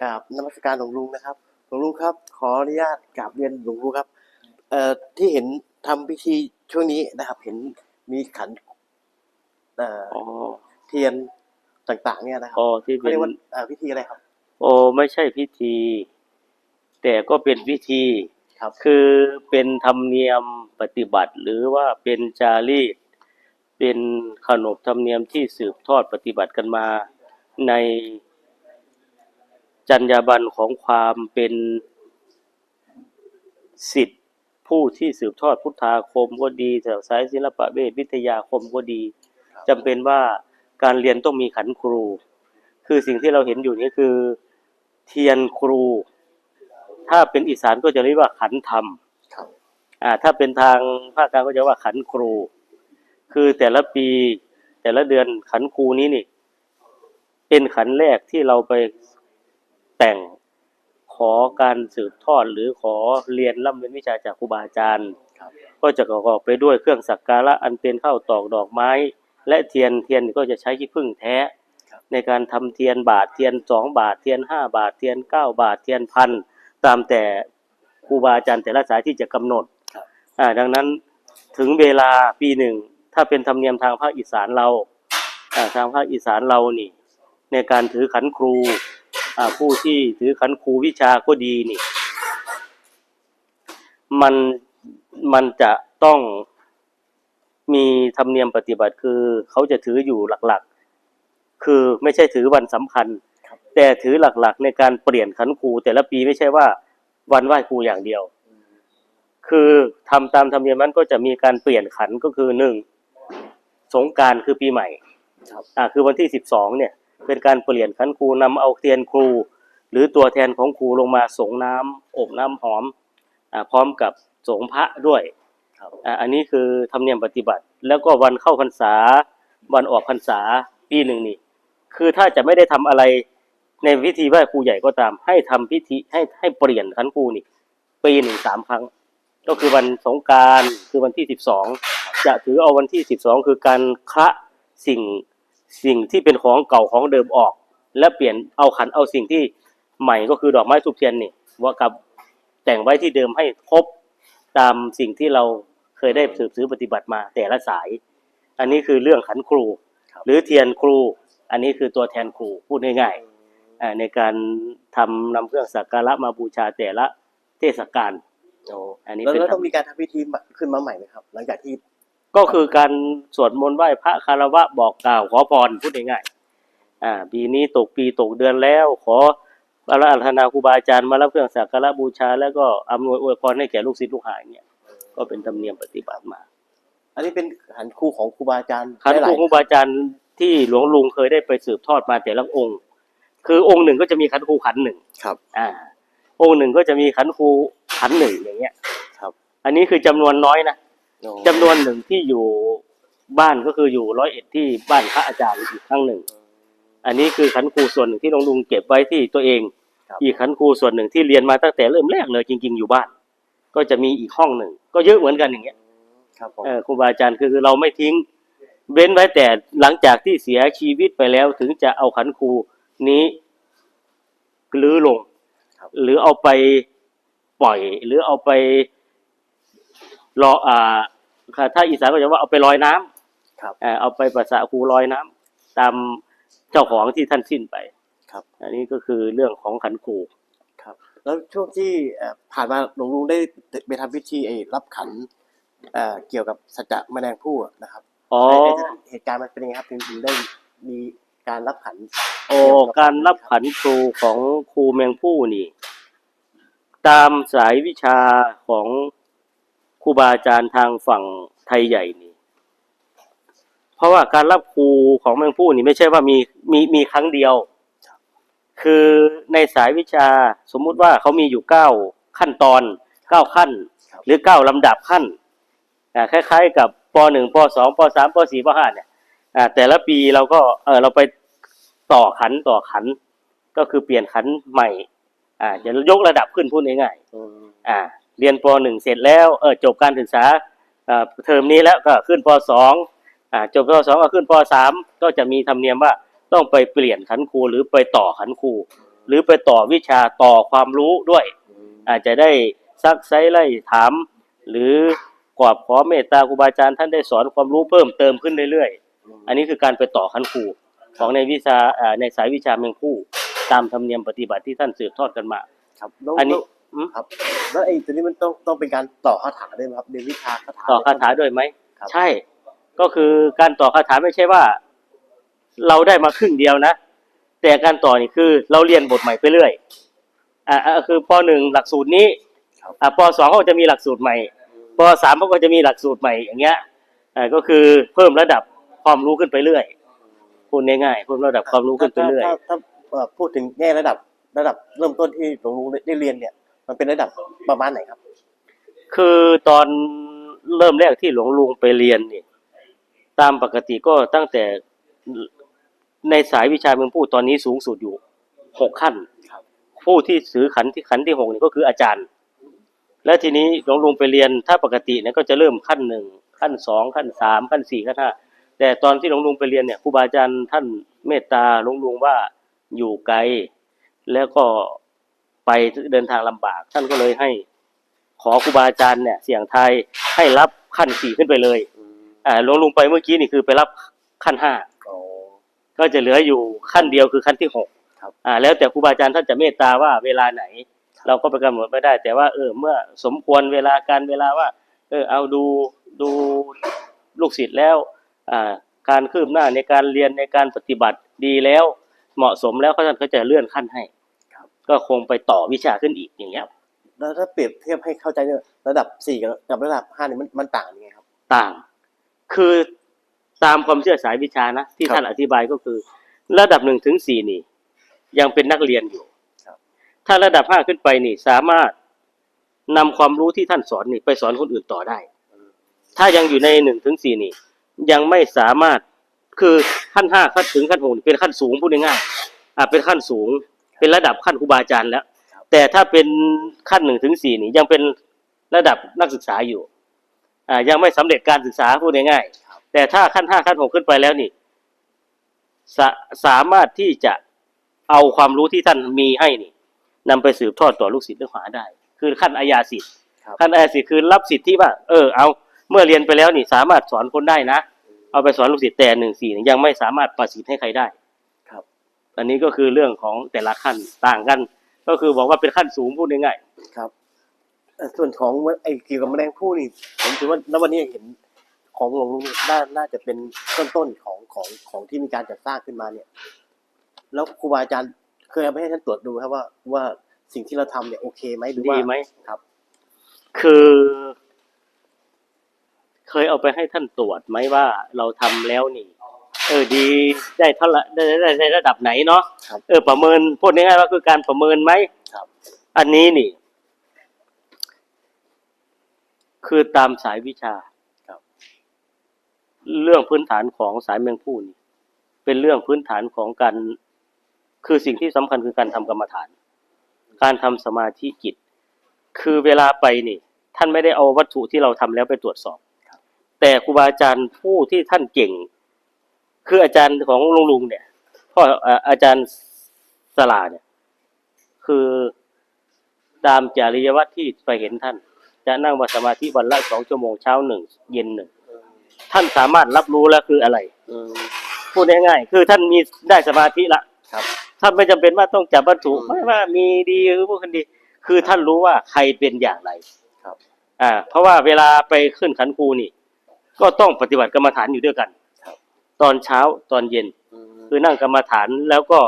กราบนมัสการหลวงลุงนะครับ หลวงลุงครับ ขออนุญาตกราบเรียนหลวงลุงครับ เอ่อที่เห็นทำพิธีช่วงนี้นะครับ เห็นมีขันเอ่ออ๋อเทียนต่างๆ เนี่ยนะครับอ๋อที่เขาเป็นเรียกว่าเอ่อพิธีอะไรครับ โอ้ไม่ใช่พิธี แต่ก็เป็นพิธี ครับ คือเป็นธรรมเนียมปฏิบัติ หรือว่าเป็นจารีต เป็นขนบธรรมเนียมที่สืบทอดปฏิบัติกันมาใน จรรยาบรรณของความเป็นสิทธิผู้ที่สืบทอดพุทธาคมก็ดีแถวสายศิลปะเวทวิทยาคมก็ดีจำเป็นว่าการเรียนต้องมีขันครู คือสิ่งที่เราเห็นอยู่นี้คือเทียนครู ถ้าเป็นอีสานก็จะเรียกว่าขันธรรมอ่าถ้าเป็นทางภาคกลางก็จะว่าขันครู คือแต่ละปีแต่ละเดือนขันครูนี้นี่ เป็นขันแรกที่เราไป แต่งขอการสืบทอดหรือขอเรียนร่ำเรียนวิชาจากครูบาอาจารย์ครับก็จะประกอบไปด้วยเครื่องสักการะอันเป็นข้าวตอกดอกไม้ และเทียนเทียนก็จะใช้ขี้ผึ้งแท้ ในการทำเทียนบาทเทียนสองบาทเทียนห้าบาทเทียนเก้าบาทเทียนพันตามแต่ครูบาอาจารย์แต่ละสายที่จะกำหนดครับอ่าดังนั้นถึงเวลาปีหนึ่งถ้าเป็นธรรมเนียมทางภาคอีสานเราอ่าทางภาคอีสานเรานี่ ในการถือขันครูอ่า ผู้ที่ถือขันครูวิชาก็ดีนี่ มันมันจะต้องมีธรรมเนียมปฏิบัติคือเขาจะถืออยู่หลักๆ คือไม่ใช่ถือวันสำคัญครับแต่ถือหลักๆ ในการเปลี่ยนขันครูแต่ละปีไม่ใช่ว่าวันไหว้ครูอย่างเดียว คือทำตามธรรมเนียมนั้นก็จะมีการเปลี่ยนขันก็คือหนึ่งสงกรารคือปีใหม่ครับอ่าคือวันที่สิบสองเนี่ย เป็นการเปลี่ยนขันครูนำเอาเทียนครู หรือตัวแทนของครูลงมาสงน้ำอบน้ำหอมอ่าพร้อมกับสงพระด้วยครับอ่าอันนี้คือธรรมเนียมปฏิบัติ แล้วก็วันเข้าพรรษา วันออกพรรษาปีหนึ่งนี่คือถ้าจะไม่ได้ทำอะไรในพิธีไหว้ครูใหญ่ก็ตาม ให้ทำพิธีให้ให้เปลี่ยนขันครูนี่ปีหนึ่งสามครั้ง ก็คือวันสงกรารคือวันที่สิบสองจะถือเอาวันที่สิบสองคือการคละสิ่ง สิ่งที่เป็นของเก่าของเดิมออก และเปลี่ยนเอาขันเอาสิ่งที่ใหม่ก็คือดอกไม้ทุบเทียนนี่ว่ากับแต่งไว้ที่เดิมให้ครบตามสิ่งที่เราเคยได้สืบซื้อปฏิบัติมาแต่ละสาย อันนี้คือเรื่องขันครูครับหรือเทียนครู อันนี้คือตัวแทนครูพูดง่ายๆอ่าในการทำนำเครื่องสักการะมาบูชาแต่ละเทศกาลโอ้อันนี้แล้วเป็นแล้วธรต้อรมงมีการทำพิธีขึ้นมาใหม่ไหมครับ หลังจากที่ ก็คือการสวดมนต์ไหว้พระคารวะบอกกล่าวขอพรพูดง่ายๆอ่าปีนี้ตกปีตกเดือนแล้ว ขอพระอาราธนาครูบาอาจารย์มารับเครื่องสักการะบูชา แล้วก็อำนวยอวยพรให้แก่ลูกศิษย์ลูกหาเนี่ยก็เป็นธรรมเนียมปฏิบัติมา อันนี้เป็นขันครูของครูบาอาจารย์ขันหคลารูยครูบาอาจารย์ที่หลวงลุงเคยได้ไปสืบทอดมาแต่ละองค์ คือองค์หนึ่งก็จะมีขันครูขันหนึ่งครับ อ่า องค์หนึ่งก็จะมีขันครูขันหนึ่งอย่างเงี้ย ครับ อันนี้คือจำนวนน้อยนะโอ้ จำนวนหนึ่งที่อยู่บ้านก็คืออยู่ร้อยเอ็ดที่บ้านพระอาจารย์อีกครั้งหนึ่ง อันนี้คือขันครูส่วนหนึ่งที่หลวงลุงเก็บไว้ที่ตัวเอง ครับ อีกขันครูส่วนหนึ่งที่เรียนมาตั้งแต่เริ่มแรกเลยจริง ๆ อยู่บ้าน ก็จะมีอีกห้องหนึ่ง ก็เยอะเหมือนกันอย่างเงี้ย ครับผม เออครูบาอาจารย์คือคือเราไม่ทิ้ง เว้นไว้แต่หลังจากที่เสียชีวิตไปแล้วถึงจะเอาขันครูนี้ลื้อลง ครับ หรือเอาไปปล่อย หรือเอาไป รออ่าถ้าอีสานก็จะว่าเอาไปลอยน้ำครับเอ่อเอาไปประสาครูลอยน้ำตามเจ้าของที่ท่านสิ้นไปครับ อันนี้ก็คือเรื่องของขันครูครับ แล้วช่วงที่เอ่อผ่านมาหลวงลุงได้ไปทำพิธีไอ้รับขันเอ่อเกี่ยวกับสัจจะแมลงผู้อะนะครับอ๋อในในเหตุการณ์มันเป็นยังไงครับถึงถึงได้มีการรับขัน โอ้การรับขันครูของครูแมงผู้นี่ ตามสายวิชาของค รูบาอาจารย์ทางฝั่งไทยใหญ่นี่ เพราะว่าการรับครูของแมงผู้นี่ไม่ใช่ว่ามีมีมีครั้งเดียว คือในสายวิชาสมมุติว่าเขามีอยู่เก้าขั้นตอนเก้าขั้น หรือเก้าลำดับขั้นคล้าย ๆ กับปหนึ่งปสองปสามปสี่ปห้าเนี่ยแต่ละปีเราก็เออเราไปต่อขันต่อขัน ก็คือเปลี่ยนขันใหม่ อ่าจะยกระดับขึ้นพูดง่ายๆอ่า เรียนปหนึ่งเสร็จแล้วเออจบการศึกษาอ่าเทอมนี้แล้วก็ขึ้นปสองอ่าจบปสองก็ขึ้นปสามก็จะมีธรรมเนียมว่าต้องไปเปลี่ยนขันครูหรือไปต่อขันครูหรือไปต่อวิชาต่อความรู้ด้วย อาจจะได้ซักไซไล่ถาม หรือกราบขอเมตตาครูบาอาจารย์ท่านได้สอนความรู้เพิ่มเติมขึ้นเรื่อยๆ อันนี้คือการไปต่อขั้นครูของในวิชาอ่าในสายวิชาเมืองผู้ตามธรรมเนียมปฏิบัติที่ท่านสืบทอดกันมาครับแล้วอันนี้แล้ว อืม ครับ แล้วไอ้ตัวนี้มันต้องต้องเป็นการต่อคาถาด้วยไหมครับเรียนวิชาคาถา ต่อคาถาด้วยไหม ครับ ใช่ ก็คือการต่อคาถาไม่ใช่ว่า เราได้มาครึ่งเดียวนะ แต่การต่อนี่คือ เราเรียนบทใหม่ไปเรื่อย อ่าอ่าคือปหนึ่งหลักสูตรนี้อ่าปสองเขาก็จะมีหลักสูตรใหม่ปสามเขาก็จะมีหลักสูตรใหม่อย่างเงี้ยอ่าก็คือเพิ่มระดับความรู้ขึ้นไปเรื่อยพูดง่ายๆเพิ่มระดับความรู้ขึ้นไปเรื่อย ถ้าถ้าเอ่อพูดถึงแง่ระดับระดับเริ่มต้นที่หลวงลุงได้เรียนเนี่ย มันเป็นระดับประมาณไหนครับ คือตอนเริ่มแรกที่หลวงลุงไปเรียนนี่ตามปกติก็ตั้งแต่ในสายวิชาเมืองพูดตอนนี้สูงสุดอยู่หกขั้นครับผู้ที่ถือขันที่ขันที่หกนี่ก็คืออาจารย์ และทีนี้หลวงลุงไปเรียนถ้าปกติเนี่ยก็จะเริ่มขั้นหนึ่งขั้นสองขั้นสามขั้นสี่ขั้นห้าแต่ตอนที่หลวงลุงไปเรียนเนี่ยครูบาอาจารย์ท่านเมตตาหลวงลุงว่าอยู่ไกล แล้วก็ ไปเดินทางลำบาก ท่านก็เลยให้ขอครูบาอาจารย์เนี่ย เสี่ยงทายให้รับขั้นสี่ขึ้นไปเลยอ่าหลวงลุงไปเมื่อกี้นี่คือไปรับขั้นห้าอ๋อก็จะเหลืออยู่ขั้นเดียวคือขั้นที่หกครับอ่า แล้วแต่ครูบาอาจารย์ท่านจะเมตตาว่าเวลาไหน เราก็ไปกำหนดไม่ได้ แต่ว่าเออเมื่อสมควรเวลาการเวลาว่า เออเอาดูดูลูกศิษย์แล้ว อ่า การคืบหน้าในการเรียนในการปฏิบัติดีแล้ว เหมาะสมแล้วเขาท่านก็จะเลื่อนขั้นให้ครับ ก็คงไปต่อวิชาขึ้นอีกอย่างเงี้ยแล้วถ้าเปรียบเทียบให้เข้าใจเนี่ยระดับสี่กับกับระดับห้านี่มันมันต่างยังไงครับ ต่าง คือตามความเชื่อสายวิชานะที่ครับท่านอธิบายก็คือ ระดับหนึ่งถึงสี่นี่ ยังเป็นนักเรียนอยู่ครับถ้าระดับห้าขึ้นไปนี่ สามารถนำความรู้ที่ท่านสอนนี่ ไปสอนคนอื่นต่อได้ ถ้ายังอยู่ในหนึ่งถึงสี่นี่ ยังไม่สามารถคือขั้นห้าขั้นถึงขั้นหกนี่เป็นขั้นสูงพูดง่ายๆอ่าเป็นขั้นสูง เป็นระดับขั้นครูบาอาจารย์แล้วครับแต่ถ้าเป็นขั้นหนึ่งถึงสี่นี่ยังเป็นระดับนักศึกษาอยู่อ่ายังไม่สำเร็จการศึกษาพูดง่ายๆแต่ถ้าขั้นห้าขั้นหกขึ้นไปแล้วนี่สาสามารถที่จะเอาความรู้ที่ท่านมีให้นี่นำไปสืบทอดต่อลูกศิษย์ลูกหาได้ คือขั้นอาญาสิทธิ์ครับขั้นอาญาสิทธิ์คือรับสิทธิ์ที่ว่า เออเอาเมื่อเรียนไปแล้วนี่สามารถสอนคนได้นะ เอาไปสอนลูกศิษย์แต่หนึ่งสี่ยังไม่สามารถประสิทธิ์ให้ใครได้ครับ อันนี้ก็คือเรื่องของแต่ละขั้นต่างกัน ก็คือบอกว่าเป็นขั้นสูงพูดง่ายครับเอ่อส่วนของไอ้เกี่ยวกับแมลงผู้นี่ผมถือว่าณวันนี้เห็นของหลวงลุงน่าน่าจะเป็นต้นๆของของของที่มีการจัดสร้างขึ้นมาเนี่ย แล้วครูบาอาจารย์เคยเอาไปให้ท่านตรวจดูครับว่าว่าสิ่งที่เราทำเนี่ยโอเคไหมหรือๆว่าดีไหมครับ คือ เคยเอาไปให้ท่านตรวจไหมว่าเราทำแล้วนี่ เออดีได้เท่าไหร่ได้ได้ได้ระดับไหนเนาะครับเออประเมินพูดง่ายๆว่าคือการประเมินไหมครับ อันนี้นี่ คือตามสายวิชาครับ เรื่องพื้นฐานของสายแมงผู้นี่ เป็นเรื่องพื้นฐานของการคือสิ่งที่สำคัญคือการทำกรรมฐาน การทำสมาธิจิต คือเวลาไปนี่ ท่านไม่ได้เอาวัตถุที่เราทำแล้วไปตรวจสอบแต่ครูบาอาจารย์ผู้ที่ท่านเก่ง คืออาจารย์ของลุงลุงเนี่ยพ่อเอ่ออาจารย์สลาเนี่ย คือตามจริยวัตรที่ไปเห็นท่าน จะนั่งวัดสมาธิวันละสองชั่วโมงเช้าหนึ่งเย็นหนึ่งท่านสามารถรับรู้แล้วคืออะไรอืมพูดง่ายๆคือท่านมีได้สมาธิละครับท่านไม่จำเป็นว่าต้องจับวัตถุอืมไม่ว่ามีดีหรือพวกคนดี คือท่านรู้ว่าใครเป็นอย่างไรครับ อ่า เพราะว่าเวลาไปขึ้นขันครูนี่ ก็ต้องปฏิบัติกรรมฐานอยู่ด้วยกันครับ ตอนเช้าตอนเย็นอืมคือนั่งกรรมฐานแล้วก็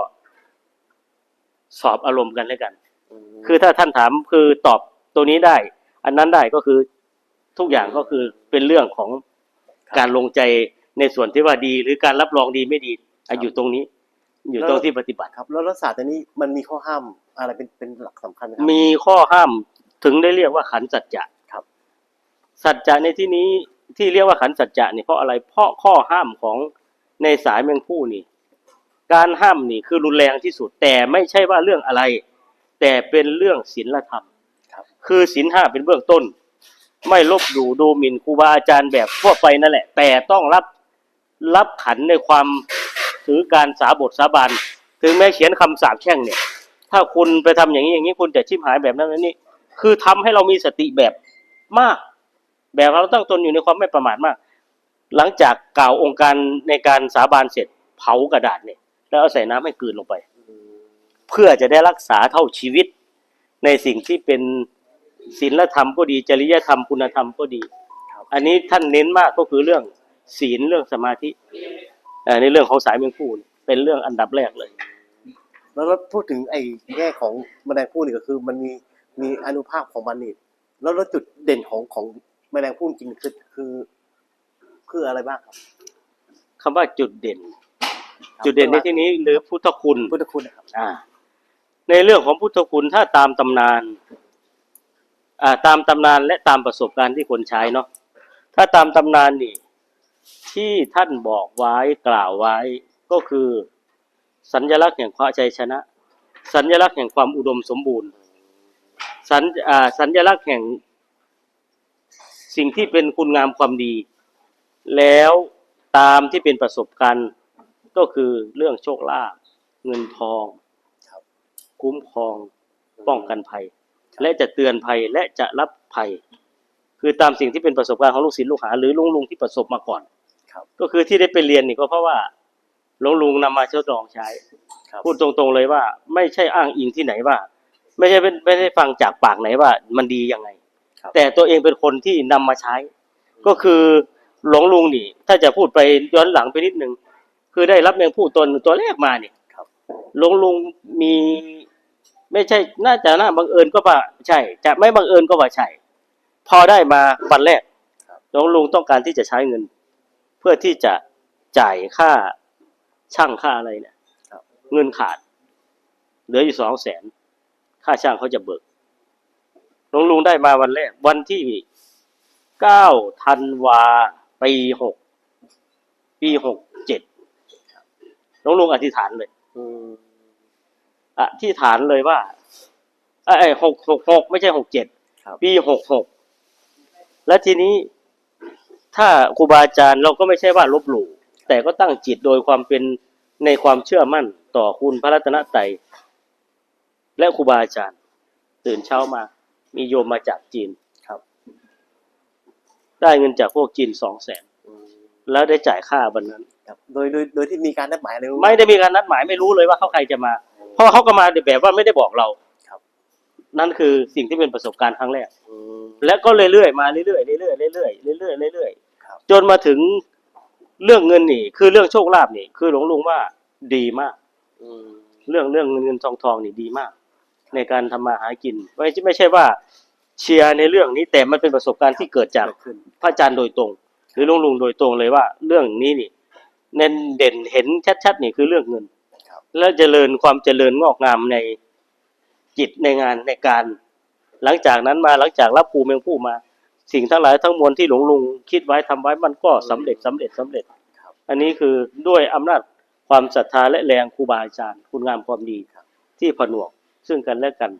สอบอารมณ์กันแล้วกันมคือถ้าท่านถามคือตอบตัวนี้ได้ อันนั้นได้ก็คือทุกอย่างก็คือเป็นเรื่องของการลงใจในส่วนที่ว่าดี หรือการรับรองดีไม่ดีอะอยู่ตรงนี้ อยู่ตรงที่ปฏิบัติครับ แล้วรักษาตัวนี้มันมีข้อห้ามอะไรเป็นเป็นหลักสำคัญไหมครับมีข้อห้ามถึงได้เรียกว่าขันสัจจะครับ สัจจะในที่นี้ที่เรียกว่าขันสัจจะนี่เพราะอะไรเพราะข้อห้ามของ ในสายแมงผู้นี่ การห้ามนี่คือรุนแรงที่สุด แต่ไม่ใช่ว่าเรื่องอะไร แต่เป็นเรื่องศีลธรรมครับคือศีลห้าเป็นเบื้องต้น ไม่ลบดูดูหมิ่นครูบาอาจารย์แบบทั่วไปนั่นแหละ แต่ต้องรับรับขันในความถือการสาบทสาบานถึงแม้เขียนคำสาปแช่งเนี่ย ถ้าคุณไปทำอย่างนี้อย่างนี้คุณจะชิบหายแบบนั้นแบบนี้คือทำให้เรามีสติแบบมาก แบบเราตั้งตนอยู่ในความไม่ประมาทมาก หลังจากกล่าวองค์การในการสาบานเสร็จเผากระดาษเนี่ยแล้วเอาใส่น้ำให้กลืนลงไป เพื่อจะได้รักษาเท่าชีวิต ในสิ่งที่เป็นศีลธรรมก็ดี จริยธรรมคุณธรรมก็ดี อันนี้ท่านเน้นมากก็คือเรื่องศีลเรื่องสมาธิในเรื่องของสายเมืองพูนเป็นเรื่องอันดับแรกเลย แล้วพูดถึงไอ้แง่ของแมลงผู้นี่ก็คือมันมีมีอนุภาคของมันนี่แล้วแล้วจุดเด่นของของแมลงผู้จริงคือคือ คืออะไรบ้างครับ คำว่าจุดเด่น จุดเด่นในที่นี้หรือพุทธคุณ พุทธคุณนะครับ อ่า ในเรื่องของพุทธคุณถ้าตามตำนาน อ่า ตามตำนานและตามประสบการณ์ที่คนใช้เนาะถ้าตามตำนานนี่ ที่ท่านบอกไว้กล่าวไว้ ก็คือ สัญลักษณ์แห่งความชัยชนะ สัญลักษณ์แห่งความอุดมสมบูรณ์สัญอ่าสัญลักษณ์แห่งสิ่งที่เป็นคุณงามความดี แล้วตามที่เป็นประสบการณ์ก็คือเรื่องโชคลาภเงินทองครับคุ้มครองป้องกันภัย และจะเตือนภัยและจะรับภัย คือตามสิ่งที่เป็นประสบการณ์ของลูกศิษย์ลูกหา หรือลุงลุงที่ประสบมาก่อนครับก็คือที่ได้ไปเรียนนี่ก็เพราะว่าหลวงลุงนำมาทดลองใช้ครับพูดตรงๆเลยว่า ไม่ใช่อ้างอิงที่ไหนว่า ไม่ใช่เป็นไม่ได้ฟังจากปากไหนว่ามันดียังไงครับแต่ตัวเองเป็นคนที่นำมาใช้ ก็คือ หลวงลุงนี่ ถ้าจะพูดไปย้อนหลังไปนิดนึงคือได้รับแมงผู้ตนตัวแรกมาเนี่ยครับหลวงลุงมีไม่ใช่น่าจะน่าบังเอิญก็ว่าใช่ จะไม่บังเอิญก็ว่าใช่ พอได้มาวันแรกครับหลวงลุงต้องการที่จะใช้เงิน เพื่อที่จะจ่ายค่าช่างค่าอะไรเนี่ยครับเงินขาด เหลืออยู่สองแสนค่าช่างเขาจะเบิกหลวงลุงได้มาวันแรก วันที่เก้าธันวา ปีหกปีหกเจ็ดหลวงลุงอธิษฐานเลยอืมอธิษฐานเลยว่าเอ้ยหกหกหกไม่ใช่หกเจ็ดครับปีหกหกและทีนี้ถ้าครูบาอาจารย์เราก็ไม่ใช่ว่าลบหลู่แต่ก็ตั้งจิตโดยความเป็นในความเชื่อมั่นต่อคุณพระรัตนตรัยและครูบาอาจารย์ ตื่นเช้ามา มีโยมมาจากจีนครับ ได้เงินจากพวกจีนสองแสนอืมแล้วได้จ่ายค่าวันนั้นครับโดยโดยโดยที่มีการนัดหมายอะไรไม่ได้มีการนัดหมายไม่รู้เลยว่าเขาใครจะมา เพราะเขาก็มาแบบว่าไม่ได้บอกเราครับนั่นคือสิ่งที่เป็นประสบการณ์ครั้งแรกอืมและก็เรื่อยๆมาเรื่อยๆเรื่อยๆเรื่อยๆเรื่อยๆเรื่อยครับๆจนมาถึงเรื่องเงินนี่ คือเรื่องโชคลาภนี่ คือหลวงลุงว่าดีมากอืมเรื่องเรื่องเงินเงินทองทองนี่ดีมาก ในการทำมาหากินไม่ใช่ไม่ใช่ว่า เชียร์ในเรื่องนี้แต่มันเป็นประสบการณ์ที่เกิดจากเกิดขึ้น พระอาจารย์โดยตรง หรือหลวงลุงโดยตรงเลยว่า เรื่องนี้นี่เน้นเด่นเห็นชัดๆนี่คือเรื่องเงินครับ แล้วเจริญความเจริญงอกงามในจิตในงานในการ หลังจากนั้นมาหลังจากรับภูเมืองผู้มา สิ่งทั้งหลายทั้งมวลที่หลวงลุงคิดไว้ทำไว้มันก็สำเร็จสำเร็จสำเร็จครับอันนี้คือด้วยอำนาจความศรัทธาและแรงครูบาอาจารย์ คุณงามความดีครับที่ผนวกซึ่งกันและกัน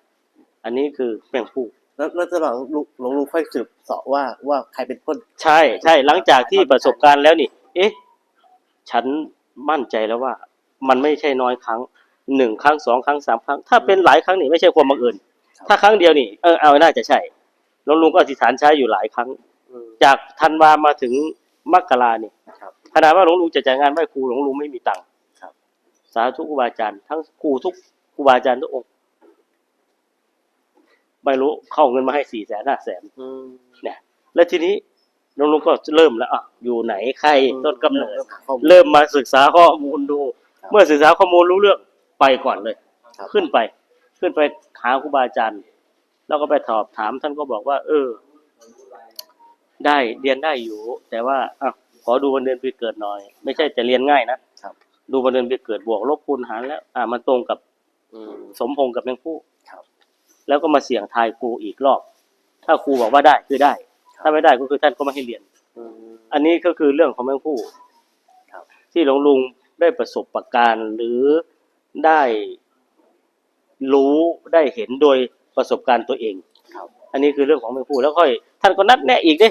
อันนี้คือแมงผู้ แล้วแล้วจะหลังลุงหลวงลุงค่อยสืบเสาะว่าว่าใครเป็นคน ใช่ใช่หลังจากที่ประสบการณ์แล้วนี่ เอ๊ะ ฉันมั่นใจแล้วว่า มันไม่ใช่น้อยครั้งหนึ่งครั้งสองครั้งสามครั้ง ถ้าเป็นหลายครั้งนี่ไม่ใช่ความบังเอิญถ้าครั้งเดียวนี่เออเอาน่าจะใช่หลวงลุงก็อธิษฐานใช้อยู่หลายครั้ง อืม จากธันวามาถึงมกราเนี่ยครับขนาดว่าหลวงลุงจะจ่ายงานไหว้ครูหลวงลุงไม่มีตังค์ครับ สาธุครูบาอาจารย์ทั้งครูทุกครูบาอาจารย์ทุกองค์ ไม่รู้เข้าเงินมาให้สี่แสนห้าแสนอืมเนี่ย แล้วทีนี้หลวงลุงก็เริ่มแล้วอะอยู่ไหนใครต้นกำเนิดริ่มหาข้อมูลเริ่มมาศึกษาข้อมูลดูครับเมื่อศึกษาข้อมูลรู้เรื่องไปก่อนเลยครับขึ้นไป ขึ้นไปหาครูบาอาจารย์ แล้วก็ไปสอบถามท่านก็บอกว่า เออ ได้เรียนได้อยู่ แต่ว่าอะขอดูวันเดือนปีเกิดหน่อย ไม่ใช่จะเรียนง่ายนะครับดูวันเดือนปีเกิดบวกลบคูณหารแล้ว อ่ามันตรงกับอืมสมพงษ์กับแมงผู้ครับ แล้วก็มาเสี่ยงทายครูอีกรอบ ถ้าครูบอกว่าได้คือได้ ถ้าไม่ได้ก็คือท่านก็ไม่ให้เรียนอืมอันนี้ก็คือเรื่องของแมงผู้ครับที่หลวงลุงได้ประสบประการณ์หรือได้รู้ได้เห็นโดยประสบการณ์ตัวเองครับอันนี้คือเรื่องของแมงผู้แล้วค่อย ท่านก็นัดแนะอีกเด้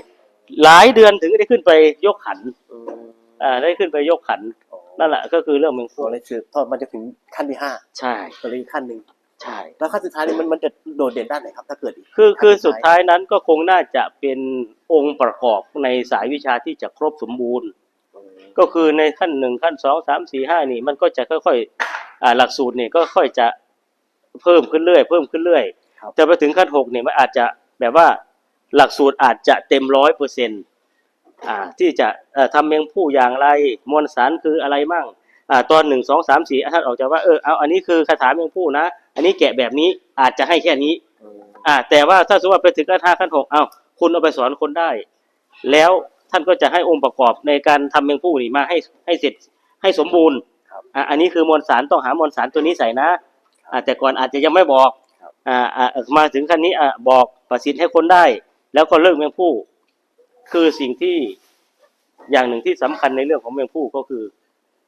หลายเดือนถึงได้ขึ้นไปยกขันอืมอ่าได้ขึ้นไปยกขันโอ้นั่นแหละก็คือเรื่องแมงตัผู้วเลยสืบทอดมันจะถึงขั้นที่ห้าใช่ตัวนี้ขั้นหนึ่ง ใช่ แล้วขั้นสุดท้ายนี่มันมันจะโดดเด่นด้านไหนครับ ถ้าเกิดอีกคือคือสุดท้ายนั้นก็คงน่าจะเป็นองค์ประกอบในสายวิชาที่จะครบสมบูรณ์ ก็คือในขั้นหนึ่งขั้นสองสามสี่ห้านี่มันก็จะค่อยๆอ่าหลักสูตรเนี่ยก็ค่อยจะเพิ่มขึ้นเรื่อยเพิ่มขึ้นเรื่อยครับแต่ไปถึงขั้นหกเนี่ยมันอาจจะแบบว่าหลักสูตรอาจจะเต็มร้อยเปอร์เซ็นต์อ่าที่จะเอ่อทำเมงผู้อย่างไรมวลสารคืออะไรมั่งอ่าตอนหนึ่งสองสามสี่ท่านออกจากว่าเออเอาอันนี้คือคาถาเมงผู้นะ อันนี้แกะแบบนี้อาจจะให้แค่นี้ อ่า แต่ว่าถ้าสมมติว่าไปถึงขั้นห้าขั้นหกเอาคุณเอาไปสอนคนได้ แล้วท่านก็จะให้องค์ประกอบในการทำเมงผู้นี่มาให้ให้เสร็จให้สมบูรณ์ครับอ่าอันนี้คือมวลสารต้องหามวลสารตัวนี้ใส่นะอ่าแต่ก่อนอาจจะยังไม่บอกครับอ่าอ่ามาถึงขั้นนี้อ่าบอกประสิทธิ์ให้คนได้ แล้วก็เลิกเมงผู้ คือสิ่งที่อย่างหนึ่งที่สำคัญในเรื่องของเมงผู้ก็คือ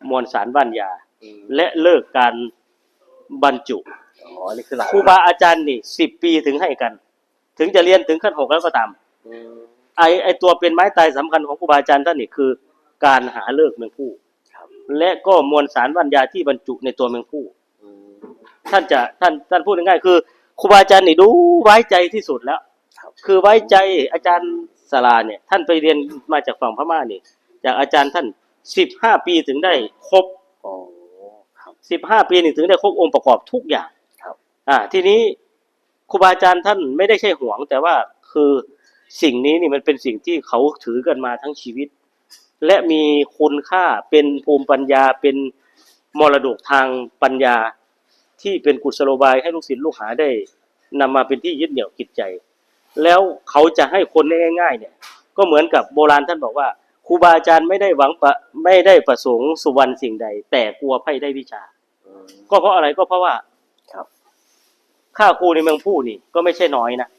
มวลสารบ้านยา และเลิกการบรรจุ อ๋อนี่คือหลักครูบาอาจารย์นี่สิบปีถึงให้กัน ถึงจะเรียนถึงขั้นหกแล้วก็ตามอืมไอไอตัวเป็นไม้ตายสำคัญของครูบาอาจารย์ท่านนี่คือ การหาเลิกเมืองผู้ครับและก็มวลสารวัญญาที่บรรจุในตัวเมืองผู้ อืม ท่านจะท่านท่านพูดง่ายๆคือครูบาอาจารย์นี่ดูไว้ใจที่สุดแล้ว ครับ คือไว้ใจอาจารย์สลาเนี่ย ท่านไปเรียนมาจากฝั่งพม่านี่ จากอาจารย์ท่านสิบห้าปีถึงได้ครบอ๋อครับสิบห้าปีนี่ถึงได้ครบองค์ประกอบทุกอย่างครับ อ่าทีนี้ครูบาอาจารย์ท่านไม่ได้ใช่หวง แต่ว่าคือสิ่งนี้นี่มันเป็นสิ่งที่เขาถือกันมาทั้งชีวิต และมีคุณค่าเป็นภูมิปัญญาเป็นมรดกทางปัญญาที่เป็นกุศโลบายให้ลูกศิษย์ลูกหาได้นำมาเป็นที่ยึดเหนี่ยวจิตใจ แล้วเขาจะให้คนได้ง่าย ๆ เนี่ย ก็เหมือนกับโบราณท่านบอกว่าครูบาอาจารย์ไม่ได้หวังประไม่ได้ประสงค์สุวรรณสิ่งใด แต่กลัวไพ่ได้วิชา ก็เพราะอะไรก็เพราะว่า ค่าครูในเมืองผู้นี่ก็ไม่ใช่น้อยนะ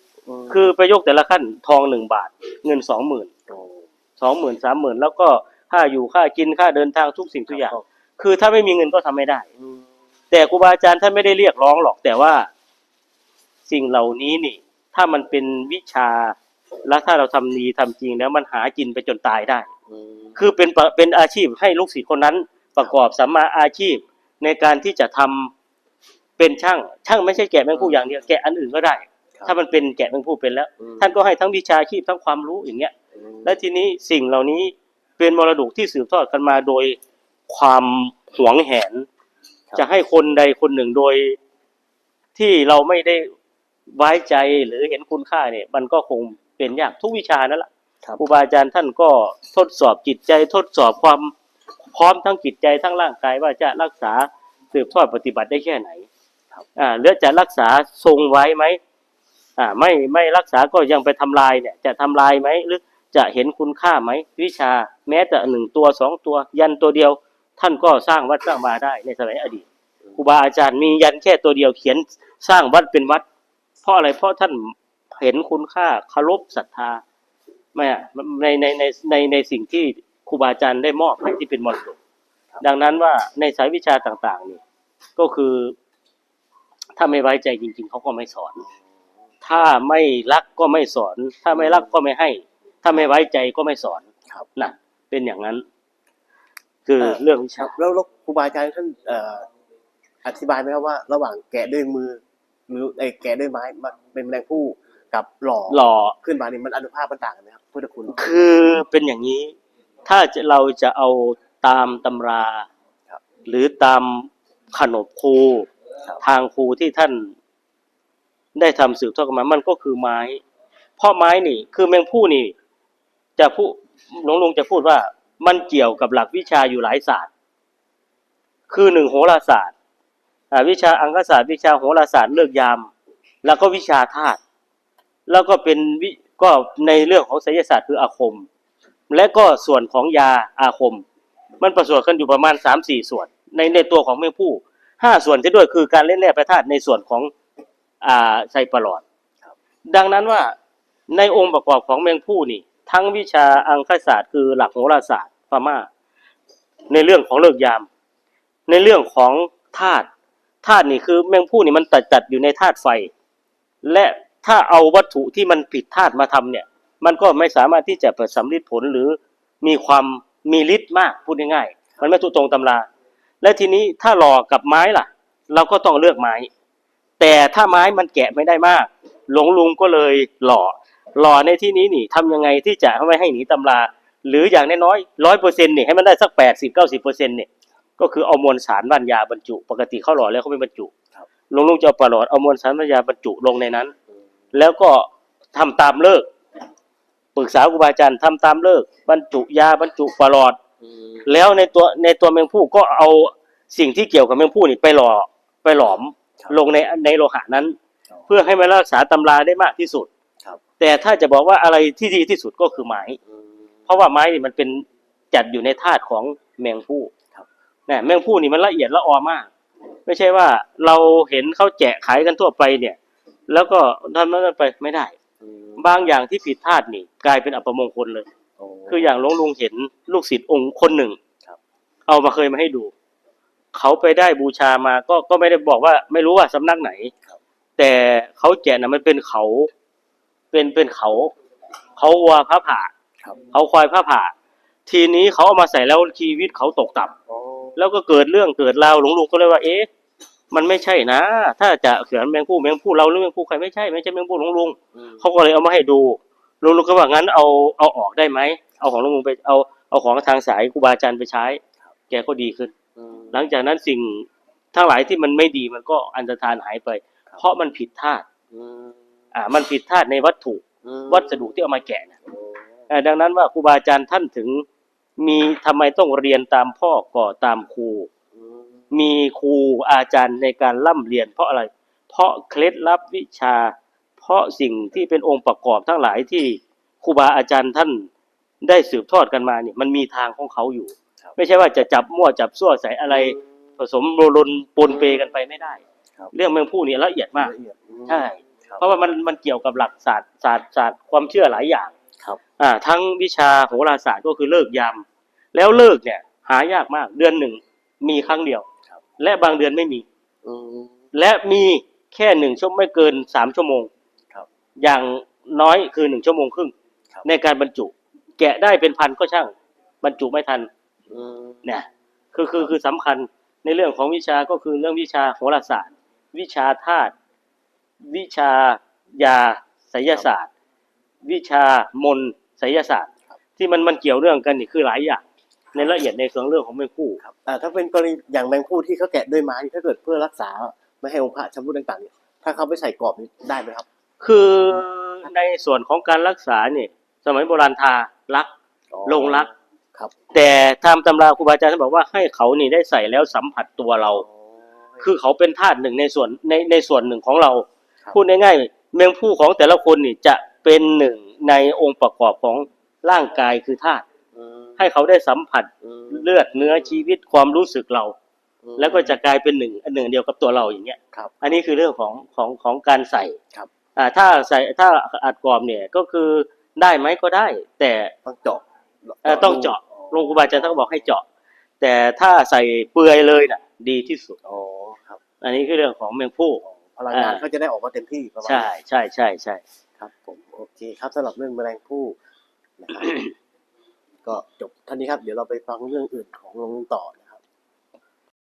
มคือไปยกแต่ละขั้นทองหนึ่งบาท เงินสองหมื่นโอ้สองหมื่นสามหมื่นแล้วก็ค่าอยู่ค่ากินค่าเดินทางทุกสิ่งทุกอย่างครับคือถ้าไม่มีเงินก็ทำไม่ได้อืมแต่ครูบาอาจารย์ท่านไม่ได้เรียกร้องหรอกแต่ว่าสิ่งเหล่านี้นี่ ถ้ามันเป็นวิชาแล้วถ้าเราทำดีทำจริงแล้วมันหากินไปจนตายได้อืมคือเป็นประเป็นอาชีพให้ลูกศิษย์คนนั้นประกอบสัมมาอาชีพในการที่จะทำ เป็นช่างช่างไม่ใช่แกะแมงผู้อย่างเดียวแกะอันอื่นก็ได้ครับถ้ามันเป็นแกะแมงผู้เป็นแล้วอืมท่านก็ให้ทั้งวิชาชีพทั้งความรู้อย่างเงี้ยอืมและทีนี้สิ่งเหล่านี้เป็นมรดกที่สืบทอดกันมาโดยความหวงแหน จะให้คนใดคนหนึ่งโดยที่เราไม่ได้ไว้ใจหรือเห็นคุณค่าเนี่ย มันก็คงเป็นยากทุกวิชานั่นแหละครับครูบาอาจารย์ท่านก็ทดสอบจิตใจทดสอบความพร้อมทั้งจิตใจทั้งร่างกายว่าจะรักษาสืบทอดปฏิบัติได้แค่ไหนครับ อ่าหรือจะรักษาทรงไว้ไหมอ่าไม่ไม่รักษาก็ยังไปทำลายเนี่ยจะทำลายไหมหรือจะเห็นคุณค่าไหมวิชาแม้แต่หนึ่งตัวสองตัว ยันตัวเดียว ท่านก็สร้างวัดสร้างวาได้ในสมัยอดีตครูบาอาจารย์มียันแค่ตัวเดียวเขียนสร้างวัดเป็นวัด เพราะอะไรเพราะท่านเห็นคุณค่าเคารพศรัทธาไม่ในในในในในสิ่งที่ครูบาอาจารย์ได้มอบให้ที่เป็นมรดกดังนั้นว่าในสายวิชาต่างๆนี่ก็คือ ถ้าไม่ไว้ใจจริง ๆ เขาก็ไม่สอน ถ้าไม่รักก็ไม่สอน ถ้าไม่รักก็ไม่ให้ ถ้าไม่ไว้ใจก็ไม่สอนครับนะเป็นอย่างนั้น คือเออเรื่องวิคชารับแล้วแล้วครูบาอาจารย์ท่านเอ่ออธิบายไหมครับว่า ระหว่างแกะด้วยมือหรือไอ้แกะด้วยไม้มันเป็นแมลงผู้กับหล่อหล่อขึ้นมานี่มันอนุภาพมันต่างกันไหมครับพุทธคุณ คือเป็นอย่างนี้ ถ้าจะเราจะเอาตามตำราครับหรือตามขนบครูครับ ทางครูที่ท่านได้ทำสืบทอดกันมา มันก็คือไม้ เพราะไม้นี่ คือแมงผู้นี่ จะพูดหลวงลุงจะพูดว่า มันเกี่ยวกับหลักวิชาอยู่หลายศาสตร์ คือหนึ่งโหราศาสตร์วิชาอังคศาสตร์ วิชาโหราศาสตร์เลือกยาม แล้วก็วิชาธาตุแล้วก็เป็นวิก็ในเรื่องของไสยศาสตร์คืออาคม และก็ส่วนของยาอาคม มันประสวนกันอยู่ประมาณสามสี่ส่วน ในในตัวของแมงผู้ ห้าส่วนที่ด้วยคือการเล่นแร่ประธาตุในส่วนของอ่าไซปลอดดังนั้นว่าในองค์ประกอบของแมงผู้นี่ ทั้งวิชาอังคศาสตร์ คือหลักโหราศาสตร์พม่า ในเรื่องของเลิกยาม ในเรื่องของธาตุธาตุนี่คือแมงผู้นี่มันตัดจัดอยู่ในธาตุไฟ และถ้าเอาวัตถุที่มันผิดธาตุมาทำเนี่ย มันก็ไม่สามารถที่จะประสำลิดผลหรือมีความมีฤทธิ์มากพูดง่ายๆมันไม่ถูกตรงตำรา และทีนี้ถ้าหล่อกับไม้ล่ะ เราก็ต้องเลือกไม้ แต่ถ้าไม้มันแกะไม่ได้มาก หลวงลุงก็เลยหล่อ หล่อในที่นี้นี่ทำยังไงที่จะไม่ให้หนีตำรา หรืออย่างน้อยๆร้อยเปอร์เซ็นต์นี่ให้มันได้สักแปดสิบเก้าสิบเปอร์เซ็นต์เนี่ยก็คือเอามวลสารบรรยาบรรจุ ปกติเขาหล่อแล้วเขาไม่บรรจุครับหลวงลุงจะเอาปลาหลอดเอามวลสารบรรยาบรรจุลงในนั้น แล้วก็ทำตามเลิกปรึกษาครูบาอาจารย์ทำตามเลิกบรรจุยาบรรจุปลอด แล้วในตัวในตัวแมงผู้ก็เอาสิ่งที่เกี่ยวกับแมงผู้นี่ไปหล่อไปหลอมครับลงในในโลหะนั้นครับเพื่อให้มันรักษาตำราได้มากที่สุดครับแต่ถ้าจะบอกว่าอะไรที่ดีที่สุดก็คือไม้ เพราะว่าไม้นี่มันเป็นจัดอยู่ในธาตุของแมงผู้ครับนะแมงผู้นี่มันละเอียดละออมาก ไม่ใช่ว่าเราเห็นเขาแจกขายกันทั่วไปเนี่ย แล้วก็ทำนั้นไปไม่ได้ บางอย่างที่ผิดธาตุนี่ กลายเป็นอัปมงคลเลย คืออย่างหลวงลุงเห็นลูกศิษย์องค์คนหนึ่งครับเอามาเคยมาให้ดู เขาไปได้บูชามาก็ก็ไม่ได้บอกว่า ไม่รู้ว่าสำนักไหนครับแต่เขาแกะนะมันเป็นเขา เป็นเป็นเขา เขาวัวพระผ่าครับเขาควายพระผ่า ทีนี้เขาเอามาใส่แล้วชีวิตเขาตกต่ำแล้วก็เกิดเรื่องเกิดราวหลวงลุงก็เลยว่า เอ๊ะมันไม่ใช่นะ ถ้าจะเขียนแมงผู้แมงผู้เราหรือแมงผู้ใครไม่ใช่ไม่ใช่แมงผู้หลวงลุงเขาก็เลยเอามาให้ดู ลุงลุงก็ว่างั้นเอาเอาออกได้ไหมเอาของลุงลุงไปเอาเอาของทางสายครูบาอาจารย์ไปใช้ แกก็ดีขึ้น หลังจากนั้นสิ่งทั้งหลายที่มันไม่ดีมันก็อันตรธานหายไปครับเพราะมันผิดธาตุอ่า มันผิดธาตุในวัตถุ วัสดุที่เอามาแกะนะเอ่อดังนั้นว่าครูบาอาจารย์ท่านถึง มีทำไมต้องเรียนตามพ่อก่อตามครู มีครูอาจารย์ในการล่ำเรียน เพราะอะไร เพราะเคล็ดลับวิชาเพ ราะสิ่งที่เป็นองค์ประกอบทั้งหลายที่ครูบาอาจารย์ท่านได้สืบทอดกันมาเนี่ยมันมีทางของเขาอยู่ครับไม่ใช่ว่าจะจับมั่วจับซั่วใส่อะไรผสมโรลนปนเปกันไปไม่ได้ครับเรื่องแมงผู้นี่ละเอียดมากละเอียดใช่ครับเพราะว่ามันมันเกี่ยวกับหลักศาสตร์ศาสตร์ศาสตร์ความเชื่อหลายอย่างครับอ่าทั้งวิชาโหราศาสตร์ก็คือเลิกยาม แล้วเลิกเนี่ย หายากมากเดือนหนึ่งมีครั้งเดียวครับและบางเดือนไม่มีอืมและมีแค่หนึ่งชั่วโมงไม่เกินสามชั่วโมงครับ อย่างน้อยคือหนึ่งชั่วโมงครึ่งครับในการบรรจุ แกะได้เป็นพันก็ช่าง บรรจุไม่ทันอืมเนี่ยคือคือคือสำคัญในเรื่องของวิชาก็คือเรื่องวิชาโหราศาสตร์ วิชาธาตุวิชายาไสยศาสตร์ วิชามนต์ไสยศาสตร์ ที่มันมันเกี่ยวเรื่องกันนี่คือหลายอย่างในละเอียดในเรื่องเรื่องของแมงคู่ครับอ่าถ้าเป็นกรณีอย่างแมงผู้ที่เขาแกะด้วยไม้นี่ถ้าเกิดเพื่อรักษาไม่ให้องค์พระชำรุดต่างๆเนี่ยถ้าเขาไปใส่กรอบนี่ได้ไหมครับ คือในส่วนของการรักษาเนี่ยสมัยโบราณทารักลงรักครับ แต่ทำตำราครูบาอาจารย์ท่านบอกว่าให้เขานี่ได้ใส่แล้วสัมผัสตัวเรา คือเขาเป็นธาตุหนึ่งในส่วนในในส่วนหนึ่งของเราครับพูดง่ายๆแมงผู้ของแต่ละคนนี่จะเป็นหนึ่งในองค์ประกอบของร่างกายคือธาตุอืมให้เขาได้สัมผัสอืมเลือดเนื้อชีวิตความรู้สึกเราอืมแล้วก็จะกลายเป็นหนึ่งอันหนึ่งเดียวกับตัวเราอย่างเงี้ยครับอันนี้คือเรื่องของของของการใส่ครับอ่า ถ้าใส่ถ้าอัดกรอบเนี่ยก็คือได้ไหมก็ได้ แต่ต้องเจาะเอ่อต้องเจาะโรงครูบาอาจารย์ท่านก็บอกให้เจาะ แต่ถ้าใส่เปลือยเลยน่ะ ดีที่สุดอ๋อครับ อันนี้คือเรื่องของแมงผู้พลังงานอ่าเขาจะได้ออกมาเต็มที่ประมาณใช่ใช่ใช่ใช่ครับผมโอเคครับสำหรับเรื่องแมลงผู้นะครับก็จบเท่านี้ครับ เดี๋ยวเราไปฟังเรื่องอื่นของลุงต่อ